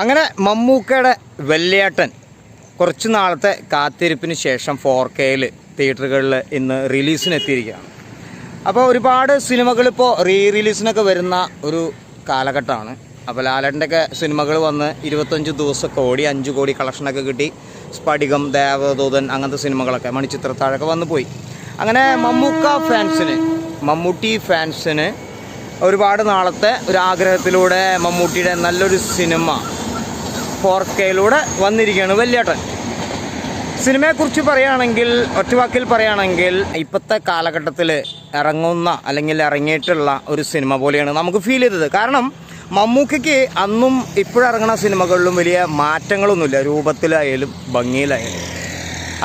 അങ്ങനെ മമ്മൂക്കയുടെ വെള്ളിയാട്ടൻ കുറച്ച് നാളത്തെ കാത്തിരിപ്പിന് ശേഷം ഫോർ കെയിൽ തിയേറ്ററുകളിൽ ഇന്ന് റിലീസിനെത്തിയിരിക്കുകയാണ്. അപ്പോൾ ഒരുപാട് സിനിമകൾ ഇപ്പോൾ റീ റിലീസിനൊക്കെ വരുന്ന ഒരു കാലഘട്ടമാണ്. അപ്പോൾ ലാലന്റെയൊക്കെ സിനിമകൾ വന്ന് ഇരുപത്തഞ്ച് ദിവസമൊക്കെ ഓടി അഞ്ച് കോടി കളക്ഷനൊക്കെ കിട്ടി. സ്പടികം ദേവദൂതൻ അങ്ങനത്തെ സിനിമകളൊക്കെ മണിച്ചിത്രത്താഴൊക്കെ വന്നു പോയി. അങ്ങനെ മമ്മൂക്ക ഫാൻസിന് മമ്മൂട്ടി ഫാൻസിന് ഒരുപാട് നാളത്തെ ഒരു ആഗ്രഹത്തിലൂടെ മമ്മൂട്ടിയുടെ നല്ലൊരു സിനിമ ഫോർ കെയിലൂടെ വന്നിരിക്കുകയാണ് വല്യേട്ടൻ. സിനിമയെക്കുറിച്ച് പറയുകയാണെങ്കിൽ ഒറ്റവാക്കിൽ പറയുകയാണെങ്കിൽ ഇപ്പോഴത്തെ കാലഘട്ടത്തിൽ ഇറങ്ങുന്ന അല്ലെങ്കിൽ ഇറങ്ങിയിട്ടുള്ള ഒരു സിനിമ പോലെയാണ് നമുക്ക് ഫീൽ ചെയ്തത്. കാരണം മമ്മൂക്കയ്ക്ക് അന്നും ഇപ്പോഴിറങ്ങുന്ന സിനിമകളിലും വലിയ മാറ്റങ്ങളൊന്നുമില്ല. രൂപത്തിലായാലും ഭംഗിയിലായാലും.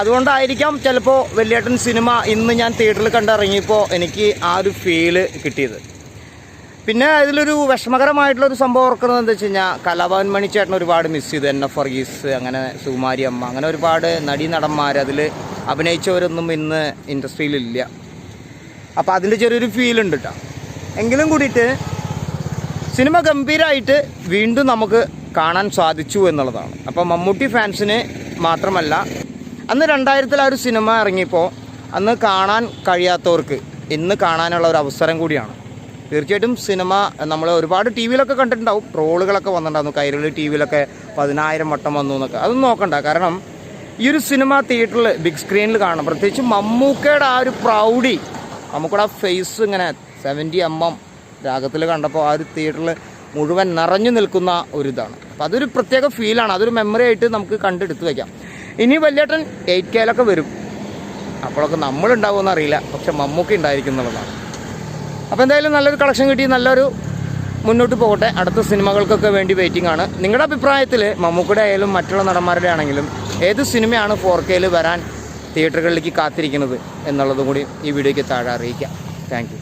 അതുകൊണ്ടായിരിക്കാം ചിലപ്പോൾ വലിയേട്ടൻ സിനിമ ഇന്ന് ഞാൻ തിയേറ്ററിൽ കണ്ടിറങ്ങിയപ്പോൾ എനിക്ക് ആ ഒരു ഫീൽ കിട്ടിയത്. പിന്നെ അതിലൊരു വിഷമകരമായിട്ടുള്ള ഒരു സംഭവം ഓർക്കുന്നത് എന്താ വെച്ച് കഴിഞ്ഞാൽ കലാഭവൻ മണിച്ചേട്ടൻ ഒരുപാട് മിസ് ചെയ്തു. എൻ എഫ് ഫർഗീസ് അങ്ങനെ സുകുമാരി അമ്മ അങ്ങനെ ഒരുപാട് നടി നടന്മാർ അതിൽ അഭിനയിച്ചവരൊന്നും ഇന്ന് ഇൻഡസ്ട്രിയിലില്ല. അപ്പോൾ അതിന്റെ ചെറിയൊരു ഫീൽ ഉണ്ട് കേട്ടോ എങ്കിലും കൂടിയിട്ട് സിനിമ ഗംഭീരമായിട്ട് വീണ്ടും നമുക്ക് കാണാൻ സാധിച്ചു എന്നുള്ളതാണ്. അപ്പോൾ മമ്മൂട്ടി ഫാൻസിന് മാത്രമല്ല അന്ന് രണ്ടായിരത്തിൽ ആ ഒരു സിനിമ ഇറങ്ങിയപ്പോൾ അന്ന് കാണാൻ കഴിയാത്തവർക്ക് ഇന്ന് കാണാനുള്ള ഒരു അവസരം കൂടിയാണ്. തീർച്ചയായിട്ടും സിനിമ നമ്മൾ ഒരുപാട് ടി വിയിലൊക്കെ കണ്ടിട്ടുണ്ടാവും. ട്രോളുകളൊക്കെ വന്നിട്ടുണ്ടായിരുന്നു. കൈരളി ടി വിയിലൊക്കെ പതിനായിരം വട്ടം വന്നു എന്നൊക്കെ. അതൊന്നും നോക്കണ്ട. കാരണം ഈ ഒരു സിനിമ തിയേറ്ററിൽ ബിഗ് സ്ക്രീനിൽ കാണണം. പ്രത്യേകിച്ച് മമ്മൂക്കയുടെ ആ ഒരു പ്രൗഡി മമ്മൂക്കയുടെ ആ ഫേസ് ഇങ്ങനെ സെവന്റി എം എം രാഗത്തിൽ കണ്ടപ്പോൾ ആ ഒരു തിയേറ്ററിൽ മുഴുവൻ നിറഞ്ഞു നിൽക്കുന്ന ഒരു ഇതാണ്. അപ്പോൾ അതൊരു പ്രത്യേക ഫീലാണ് അതൊരു മെമ്മറി ആയിട്ട് നമുക്ക് കണ്ടെടുത്ത് വയ്ക്കാം ഇനി വലിയേട്ടൻ എയ്റ്റ് കെയിലൊക്കെ വരും. അപ്പോഴൊക്കെ നമ്മളുണ്ടാവുമെന്ന് അറിയില്ല. പക്ഷെ മമ്മൂക്ക ഉണ്ടായിരിക്കും എന്നുള്ളതാണ്. അപ്പോൾ എന്തായാലും നല്ലൊരു കളക്ഷൻ കിട്ടി നല്ലൊരു മുന്നോട്ട് പോകട്ടെ. അടുത്ത സിനിമകൾക്കൊക്കെ വേണ്ടി വെയിറ്റിംഗ് ആണ്. നിങ്ങളുടെ അഭിപ്രായത്തിൽ മമ്മൂക്കയുടെ ആയാലും മറ്റുള്ള നടന്മാരുടെ ആണെങ്കിലും ഏത് സിനിമയാണ് ഫോർ കെയിൽ വരാൻ തിയേറ്ററുകളിലേക്ക് കാത്തിരിക്കുന്നത് എന്നുള്ളതും കൂടി ഈ വീഡിയോയ്ക്ക് താഴെ അറിയിക്കാം. താങ്ക്